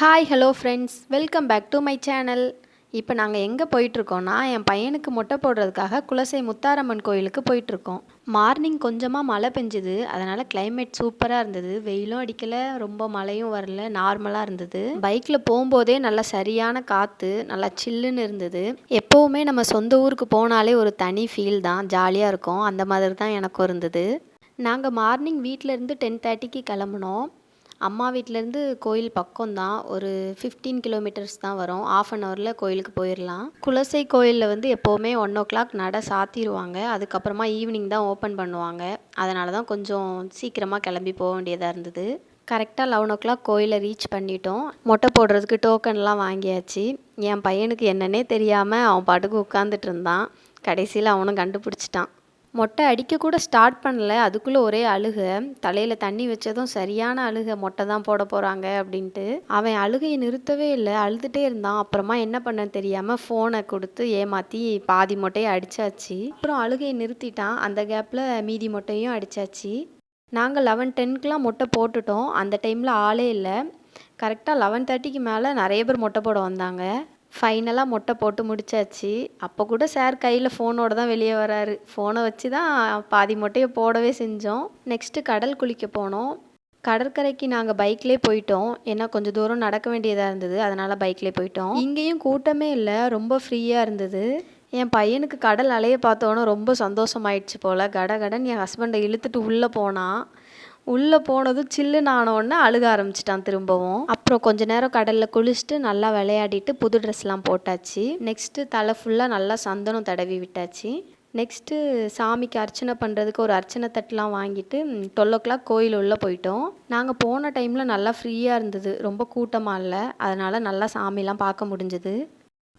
Hi hello friends welcome back to my channel இப்போ நாங்கள் எங்கே போயிட்டுருக்கோன்னா என் பையனுக்கு மொட்டை போடுறதுக்காக குலசை முத்தாரம்மன் கோயிலுக்கு போயிட்டுருக்கோம். மார்னிங் கொஞ்சமாக மழை பெஞ்சுது. அதனால் கிளைமேட் சூப்பராக இருந்தது. வெயிலும் அடிக்கலை ரொம்ப மழையும் வரல நார்மலாக இருந்தது. பைக்கில் போகும்போதே நல்லா சரியான காற்று நல்லா சில்லுன்னு இருந்தது. எப்போவுமே நம்ம சொந்த ஊருக்கு போனாலே ஒரு தனி ஃபீல் தான் ஜாலியாக இருக்கும். அந்த மாதிரி தான் எனக்கும் இருந்தது. நாங்கள் மார்னிங் வீட்டிலேருந்து டென் தேர்ட்டிக்கு கிளம்புனோம். அம்மா வீட்டிலேருந்து கோயில் பக்கம்தான். ஒரு ஃபிஃப்டீன் கிலோமீட்டர்ஸ் தான் வரும். ஆஃப் அன் ஹவரில் கோயிலுக்கு போயிடலாம் குலசை கோயிலில் வந்து எப்போவுமே ஒன் ஓ கிளாக் நட சாத்திடுவாங்க அதுக்கப்புறமா ஈவினிங் தான் ஓப்பன் பண்ணுவாங்க. அதனால தான் கொஞ்சம் சீக்கிரமாக கிளம்பி போக வேண்டியதாக இருந்தது. கரெக்டாக லெவன் ஓ கிளாக் கோயிலை ரீச் பண்ணிட்டோம். மொட்டை போடுறதுக்கு டோக்கன்லாம் வாங்கியாச்சு. என் பையனுக்கு என்னன்னே தெரியாமல் அவன் பாட்டுக்கு உட்காந்துட்டு இருந்தான். கடைசியில் அவனும் கண்டுபிடிச்சிட்டான். மொட்டை அடிக்க கூட ஸ்டார்ட் பண்ணல. அதுக்குள்ளே ஒரே அழுக. தலையில் தண்ணி வச்சதும் சரியான அழுக. மொட்டை தான் போட போகிறாங்க அப்படின்ட்டு. அவன் அழுகையை நிறுத்தவே இல்லை. அழுதுகிட்டே இருந்தான். அப்புறமா என்ன பண்ணன்னு தெரியாமல் ஃபோனை கொடுத்து ஏமாற்றி பாதி மொட்டையை அடித்தாச்சு அப்புறம் அழுகையை நிறுத்திட்டான். அந்த கேப்பில் மீதி மொட்டையும் அடித்தாச்சு நாங்கள் லெவன் டென்க்கெலாம் மொட்டை போட்டுட்டோம். அந்த டைமில் ஆளே இல்லை. கரெக்டாக லெவன் தேர்ட்டிக்கு மேலே நிறைய பேர் மொட்டை போட வந்தாங்க. ஃபைனலாக மொட்டை போட்டு முடிச்சாச்சு. அப்போ கூட சார் கையில் ஃபோனோட தான் வெளியே வராரு. ஃபோனை வச்சு தான் பாதி மொட்டையை போடவே செஞ்சோம். நெக்ஸ்ட்டு கடல் குளிக்க போனோம். கடற்கரைக்கு நாங்கள் பைக்லேயே போயிட்டோம். ஏன்னா கொஞ்சம் தூரம் நடக்க வேண்டியதாக இருந்தது. அதனால் பைக்லேயே போயிட்டோம். இங்கேயும் கூட்டமே இல்லை. ரொம்ப ஃப்ரீயாக இருந்தது. என் பையனுக்கு கடல் அலையை பார்த்தோன்னே ரொம்ப சந்தோஷமாயிடுச்சு போல். கடகடன் என் ஹஸ்பண்டை இழுத்துட்டு உள்ளே போனான் உள்ளே போனதும் சில்லுன்னு ஆனவுடனே அழுக ஆரம்பிச்சிட்டான் திரும்பவும். அப்புறம் கொஞ்ச நேரம் கடலில் குளிச்சுட்டு நல்லா விளையாடிட்டு புது ட்ரெஸ்லாம் போட்டாச்சு. நெக்ஸ்ட்டு தலை ஃபுல்லாக நல்லா சந்தனம் தடவி விட்டாச்சு. நெக்ஸ்ட்டு சாமிக்கு அர்ச்சனை பண்ணுறதுக்கு ஒரு அர்ச்சனை தட்டுலாம் வாங்கிட்டு டுவெல் ஓ கிளாக் கோயில் உள்ளே போயிட்டோம். நாங்கள் போன டைமில் நல்லா ஃப்ரீயாக இருந்தது. ரொம்ப கூட்டமாக இல்லை. அதனால் நல்லா சாமிலாம் பார்க்க முடிஞ்சது.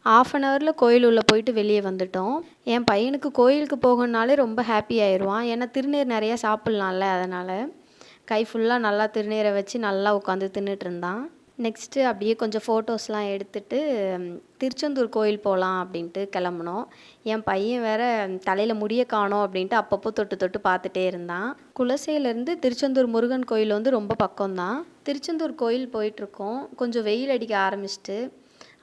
ஆஃப் அன் ஹவரில் கோயில் உள்ளே போயிட்டு வெளியே வந்துட்டோம். என் பையனுக்கு கோயிலுக்கு போகணுன்னாலே ரொம்ப ஹாப்பி ஆயிடுவான் ஏன்னா திருநீர் நிறையா சாப்பிட்லாம்ல அதனால். கை ஃபுல்லாக நல்லா திருநீரை வச்சு நல்லா உட்காந்து தின்னுட்டு இருந்தான். நெக்ஸ்ட்டு அப்படியே கொஞ்சம் ஃபோட்டோஸ்லாம் எடுத்துட்டு திருச்செந்தூர் கோயில் போகலாம் அப்படின்ட்டு கிளம்புனோம். என் பையன் வேற தலையில் முடிய காணோம் அப்படின்ட்டு அப்பப்போ தொட்டு தொட்டு பார்த்துட்டே இருந்தான். குலசையிலேருந்து திருச்செந்தூர் முருகன் கோயில் வந்து ரொம்ப பக்கம்தான். திருச்செந்தூர் கோயில் போயிட்டுருக்கோம் கொஞ்சம் வெயில் அடிக்க ஆரம்பிச்சிட்டு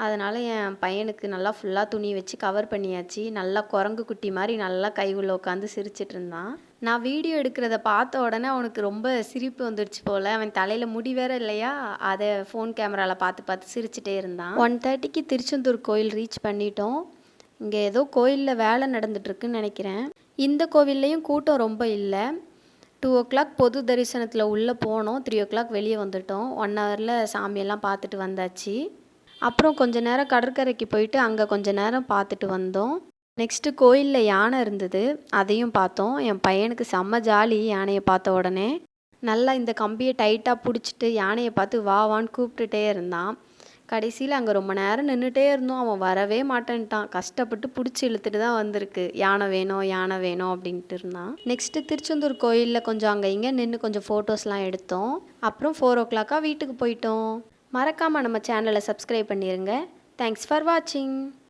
அதனால் என் பையனுக்கு நல்லா ஃபுல்லாக துணி வச்சு கவர் பண்ணியாச்சு. நல்லா குரங்கு குட்டி மாதிரி நல்லா கை உள்ள உட்காந்து சிரிச்சிட்டு இருந்தான். நான் வீடியோ எடுக்கிறத பார்த்த உடனே அவனுக்கு ரொம்ப சிரிப்பு வந்துடுச்சு போல். அவன் தலையில் முடி வேற இல்லையா? அதை ஃபோன் கேமராவில் பார்த்து பார்த்து சிரிச்சிட்டே இருந்தான். ஒன் தேர்ட்டிக்கு திருச்செந்தூர் கோயில் ரீச் பண்ணிட்டோம். இங்கே ஏதோ கோயிலில் வேலை நடந்துட்டுருக்குன்னு நினைக்கிறேன். இந்த கோவில்லையும் கூட்டம் ரொம்ப இல்லை. டூ ஓ கிளாக் பொது தரிசனத்தில் உள்ளே போனோம். த்ரீ ஓ கிளாக் வெளியே வந்துட்டோம். ஒன் ஹவரில் சாமியெல்லாம் பார்த்துட்டு வந்தாச்சு. அப்புறம் கொஞ்ச நேரம் கடற்கரைக்கு போயிட்டு அங்கே கொஞ்ச நேரம் பார்த்துட்டு வந்தோம். நெக்ஸ்ட்டு கோயிலில் யானை இருந்தது அதையும் பார்த்தோம். என் பையனுக்கு செம்ம ஜாலி யானையை பார்த்த உடனே. நல்லா இந்த கம்பியை டைட்டாக பிடிச்சிட்டு யானையை பார்த்து வா வான்னு கூப்பிட்டுட்டே இருந்தான். கடைசியில் அங்கே ரொம்ப நேரம் நின்றுட்டே இருந்தோம். அவன் வரவே மாட்டேன்ட்டான். கஷ்டப்பட்டு பிடிச்சி இழுத்துட்டு தான் வந்திருக்கு. யானை வேணும் யானை வேணும் அப்படின்ட்டு இருந்தான். நெக்ஸ்ட்டு திருச்செந்தூர் கோயிலில் கொஞ்சம் அங்கே இங்கே நின்று கொஞ்சம் ஃபோட்டோஸ்லாம் எடுத்தோம். அப்புறம் ஃபோர் ஓ கிளாக்காக வீட்டுக்கு போயிட்டோம். மறக்காமல் நம்ம சேனலை சப்ஸ்கிரைப் பண்ணிடுங்க தேங்க்ஸ் ஃபார் வாட்சிங்